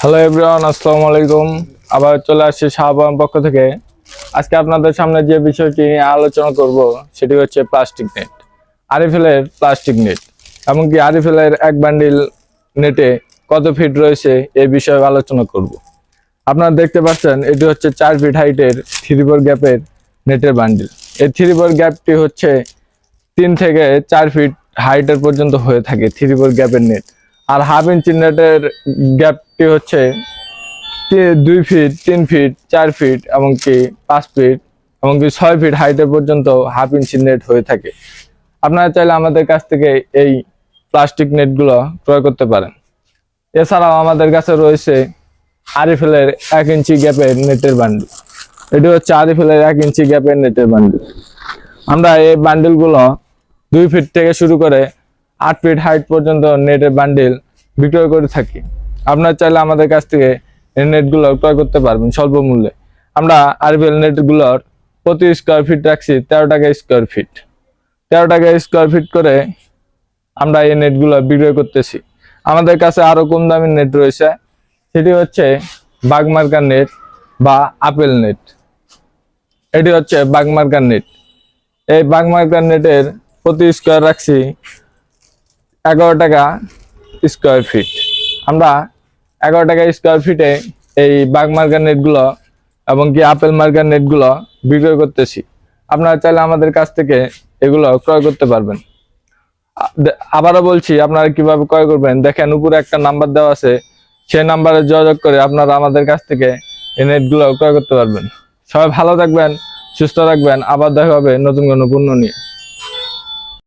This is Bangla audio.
হ্যালো এভরিওয়ান আসসালামু আলাইকুম আবার চলে আসছি শাহবান পক্ষ থেকে। আজকে আপনাদের সামনে যে বিষয়টি নিয়ে আলোচনা করব, সেটি হচ্ছে প্লাস্টিক নেট আরিফেলের প্লাস্টিক নেট এমনকি আরিফেলের এক বান্ডিল নেটে কত ফিট রয়েছে এই বিষয়ে আলোচনা করব। আপনারা দেখতে পাচ্ছেন, এটি হচ্ছে চার ফিট হাইটের থ্রি ফোর গ্যাপের নেটের বান্ডিল এই থ্রি ফোর গ্যাপটি হচ্ছে তিন থেকে চার ফিট হাইটের পর্যন্ত হয়ে থাকে থ্রি ফোর গ্যাপের নেট আর হাফ ইঞ্চি নেটের গ্যাপটি হচ্ছে? দুই ফিট তিন ফিট চার ফিট এমনকি পাঁচ ফিট এমনকি ছয় ফিট হাইটের পর্যন্ত হাফ ইঞ্চি নেট হয়ে থাকে। আপনারা চাইলে আমাদের কাছ থেকে এই প্লাস্টিক নেটগুলো ক্রয় করতে পারেন। এছাড়াও আমাদের কাছে রয়েছে আরিফেলের এক ইঞ্চি গ্যাপের নেটের বান্ডিল এটি হচ্ছে আরিফেলের এক ইঞ্চি গ্যাপের নেটের বান্ডিল আমরা এই বান্ডিলগুলো দুই ফিট থেকে শুরু করে আট ফিট হাইট পর্যন্ত নেটের বান্ডিল বিক্রয় করে থাকি। আপনার চাইলে আমাদের কাছ থেকে এই নেটগুলো ক্রয় করতে পারবেন স্বল্প মূল্যে। আমরা আরবিএল নেটগুলোর প্রতি স্কোয়ার ফিট রাখছি তেরো টাকা স্কোয়ার ফিট তেরো টাকা স্কোয়ার ফিট করে আমরা এই নেটগুলো বিক্রয় করতেছি। আমাদের কাছে আরও কম দামি নেট রয়েছে। সেটি হচ্ছে বাগমার্কার নেট বা আপেল নেট। এটি হচ্ছে বাগমার্কার নেট। এই বাগমার্কার নেটের প্রতি স্কোয়ার রাখছি এগারো টাকা স্কোয়ার ফিট আমরা এগারো টাকা স্কোয়ার ফিটে এই বাগ মার্কার নেটগুলো এবং কি আপেল মার্কার নেটগুলো বিক্রয় করতেছি। আপনারা চাইলে আমাদের কাছ থেকে এগুলো ক্রয় করতে পারবেন। আবারও বলছি, আপনারা কীভাবে ক্রয় করবেন? দেখেন, উপরে একটা নাম্বার দেওয়া আছে। সেই নাম্বারে যোগাযোগ করে আপনারা আমাদের কাছ থেকে এই নেটগুলো ক্রয় করতে পারবেন। সবাই ভালো থাকবেন, সুস্থ থাকবেন। আবার দেখা হবে নতুন কোনো পণ্য নিয়ে।